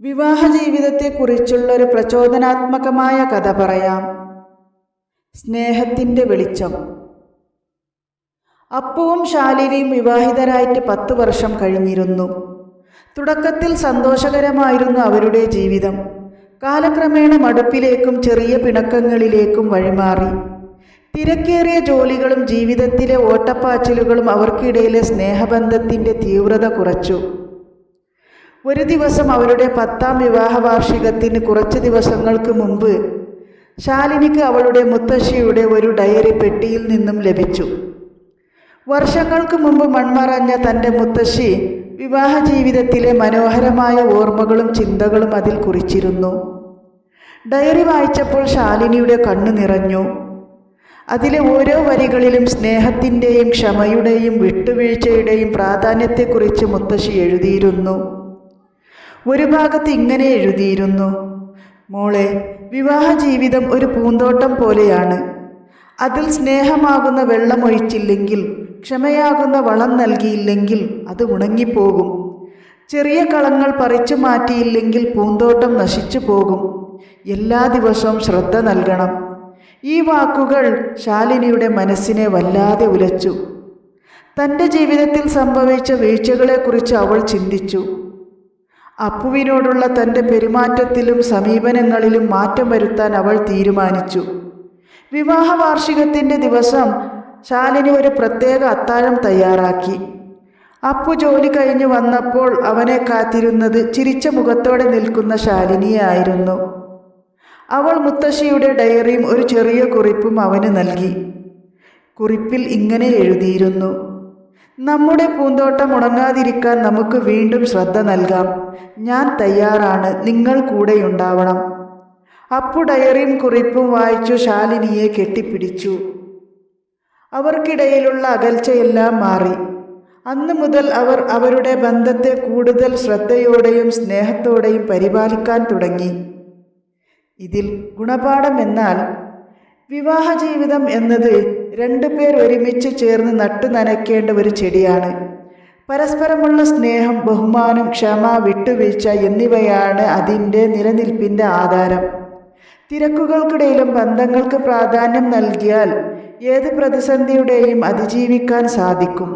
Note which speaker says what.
Speaker 1: വിവാഹ ജീവിതത്തെക്കുറിച്ചുള്ള ഒരു പ്രചോദനാത്മകമായ കഥ പറയാം. സ്നേഹത്തിന്റെ വെളിച്ചം. അപ്പുവും ശാലിനിയും വിവാഹിതരായിട്ട് പത്ത് വർഷം കഴിഞ്ഞിരുന്നു. തുടക്കത്തിൽ സന്തോഷകരമായിരുന്നു അവരുടെ ജീവിതം. കാലക്രമേണ മടുപ്പിലേക്കും ചെറിയ പിണക്കങ്ങളിലേക്കും വഴിമാറി. തിരക്കേറിയ ജോലികളും ജീവിതത്തിലെ ഓട്ടപ്പാച്ചിലുകളും അവർക്കിടയിലെ സ്നേഹബന്ധത്തിന്റെ തീവ്രത കുറച്ചു. ഒരു ദിവസം അവരുടെ പത്താം വിവാഹ വാർഷികത്തിന് കുറച്ച് ദിവസങ്ങൾക്ക് മുമ്പ് ശാലിനിക്ക് അവളുടെ മുത്തശ്ശിയുടെ ഒരു ഡയറി പെട്ടിയിൽ നിന്നും ലഭിച്ചു. വർഷങ്ങൾക്ക് മുമ്പ് മൺമറഞ്ഞ തന്റെ മുത്തശ്ശി വിവാഹ ജീവിതത്തിലെ മനോഹരമായ ഓർമ്മകളും ചിന്തകളും അതിൽ കുറിച്ചിരുന്നു. ഡയറി വായിച്ചപ്പോൾ ശാലിനിയുടെ കണ്ണു നിറഞ്ഞു. അതിലെ ഓരോ വരികളിലും സ്നേഹത്തിന്റെയും ക്ഷമയുടെയും വിട്ടുവീഴ്ചയുടെയും പ്രാധാന്യത്തെക്കുറിച്ച് മുത്തശ്ശി എഴുതിയിരുന്നു. ഒരു ഭാഗത്ത് ഇങ്ങനെ എഴുതിയിരുന്നു. മോളെ വിവാഹ ജീവിതം ഒരു പൂന്തോട്ടം പോലെയാണ്. അതിൽ സ്നേഹമാകുന്ന വെള്ളമൊഴിച്ചില്ലെങ്കിൽ ക്ഷമയാകുന്ന വളം നൽകിയില്ലെങ്കിൽ അത് ഉണങ്ങിപ്പോകും. ചെറിയ കളങ്ങൾ പറിച്ചു മാറ്റിയില്ലെങ്കിൽ പൂന്തോട്ടം നശിച്ചു പോകും. എല്ലാ ദിവസവും ശ്രദ്ധ നൽകണം. ഈ വാക്കുകൾ ശാലിനിയുടെ മനസ്സിനെ വല്ലാതെ ഉലച്ചു. തന്റെ ജീവിതത്തിൽ സംഭവിച്ച വീഴ്ചകളെക്കുറിച്ച് അവൾ ചിന്തിച്ചു. അപ്പുവിനോടുള്ള തന്റെ പെരുമാറ്റത്തിലും സമീപനങ്ങളിലും മാറ്റം വരുത്താൻ അവൾ തീരുമാനിച്ചു. വിവാഹ വാർഷികത്തിന്റെ ദിവസം ശാലിനി ഒരു പ്രത്യേക അത്താഴം തയ്യാറാക്കി. അപ്പു ജോലി കഴിഞ്ഞു വന്നപ്പോൾ അവനെ കാത്തിരുന്നത് ചിരിച്ച മുഖത്തോടെ നിൽക്കുന്ന ശാലിനിയായിരുന്നു. അവൾ മുത്തശ്ശിയുടെ ഡയറിയും ഒരു ചെറിയ കുറിപ്പും അവന് നൽകി. കുറിപ്പിൽ ഇങ്ങനെ എഴുതിയിരുന്നു. നമ്മുടെ പൂന്തോട്ടം ഉണങ്ങാതിരിക്കാൻ നമുക്ക് വീണ്ടും ശ്രദ്ധ നൽകാം. ഞാൻ തയ്യാറാണ്. നിങ്ങൾ കൂടെയുണ്ടാവണം. അപ്പു ഡയറിയും കുറിപ്പും വായിച്ചു ശാലിനിയെ കെട്ടിപ്പിടിച്ചു. അവർക്കിടയിലുള്ള അകൽച്ചയെല്ലാം മാറി. അന്ന് മുതൽ അവർ അവരുടെ ബന്ധത്തെ കൂടുതൽ ശ്രദ്ധയോടെയും സ്നേഹത്തോടെയും പരിപാലിക്കാൻ തുടങ്ങി. ഇതിൽ ഗുണപാഠം എന്നാൽ വിവാഹ ജീവിതം എന്നത് രണ്ടു പേർ ഒരുമിച്ച് ചേർന്ന് നട്ടു നനയ്ക്കേണ്ട ഒരു ചെടിയാണ്. പരസ്പരമുള്ള സ്നേഹം ബഹുമാനം ക്ഷമ വിട്ടുവീഴ്ച എന്നിവയാണ് അതിന്റെ നിലനിൽപ്പിന്റെ ആധാരം. തിരക്കുകൾക്കിടയിലും ബന്ധങ്ങൾക്ക് പ്രാധാന്യം നൽകിയാൽ ഏത് പ്രതിസന്ധിയുടെയും അതിജീവിക്കാൻ സാധിക്കും.